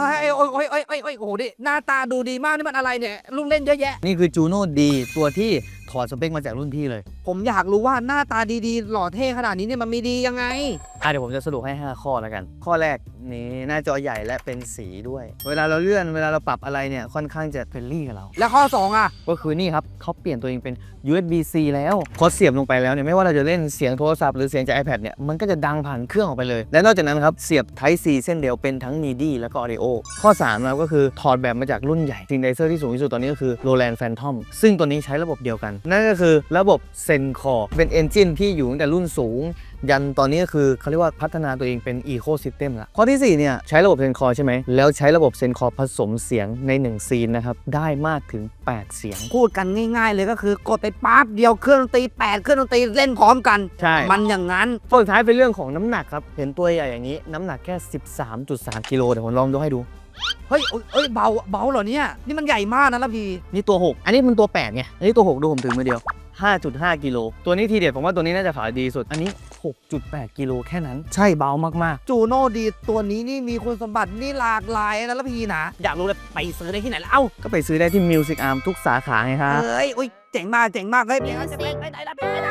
โอ้ยโอ้ยโอ้ยโอ้ยโอ้ยโอ้โหดิหน้าตาดูดีมากนี่มันอะไรเนี่ยลูกเล่นเยอะแยะ นี่คือจูโน่ดีตัวที่ถอดสเปคมาจากรุ่นพี่เลยผมอยากรู้ว่าหน้าตาดีๆ หล่อเท่ขนาดนี้เนี่ยมันมีดียังไง อะเดี๋ยวผมจะสรุปให้ 5 ข้อแล้วกัน ข้อแรกนี่หน้าจอใหญ่และเป็นสีด้วย เวลาเราเลื่อนเวลาเราปรับอะไรเนี่ยค่อนข้างจะเฟรนลี่กับเรา แล้วข้อ 2 อะ ก็คือนี่ครับเขาเปลี่ยนตัวเองเป็น USB-C แล้วพอเสียบลงไปแล้วเนี่ยไม่ว่าเราจะเล่นเสียงโทรศัพท์หรือเสียงจาก iPad เนี่ยมันก็จะดังผ่านเครื่องออกไปเลย และนอกจากนั้นครับเสียบ Type C เส้นเดียวเป็นทั้ง MIDI แล้วก็ Audio ข้อ3นะครับก็คือถอดแบบมาจากรุ่นใหญ่ซินไดเซอร์ที่สูงที่สุดตอนนี้ก็คือ Roland Phantom ซึ่งตัวนี้ใช้ระบบเดียวกัน นั่นก็คือระบบ Zencore เป็น Engine ที่อยู่ตั้งแต่รุ่นสูง ยันตอนนี้ก็คือเขาเรียกว่าพัฒนาตัวเองเป็น Ecosystem ละข้อทีสี่ 4 เนี่ย ใช้ระบบ Zencore ใช่ไหม แล้วใช้ระบบ Zencore ผสมเสียงในหนึ่งซีนนะครับ ได้มากถึง 8 เสียง พูดกันง่ายๆเลยก็คือกดไปปั๊บเดียวเครื่องดนตรีแปดเครื่องดนตรีเล่นพร้อมกัน ใช่ มันอย่างนั้นข้อสุดท้ายเป็นเรื่องของน้ำหนักครับเห็นตัวใหญ่อย่างนี้น้ำหนักแค่ 13.3กิโลเดี๋ยวผมลองยกให้ดูเฮ้ยเอ้ยเอ้ยเบา เบาเหรอเนี่ย นี่มันใหญ่มากนะละพี่ นี่ตัว 6 อันนี้มันตัว8ไง อันนี้ตัว 6 ดูผมถือมือเดียว 5.5 กิโล ตัวนี้ทีเด็ดผมว่าตัวนี้น่าจะขายดีสุด อันนี้ 6.8 กิโลแค่นั้น ใช่เบามาก จูโน่ดีตัวนี้นี่มีคุณสมบัตินี่หลากหลายนะละพี่นะ อยากรู้เลยไปซื้อได้ที่ไหนแล้วเอ้า ๆ ก็ไปซื้อได้ที่ Music Arm ทุกสาขาไงครับ เอ้ยอุ้ยเจ๋งมากเจ๋งมากเฮ้ยไปไหนไปไหนไปไหน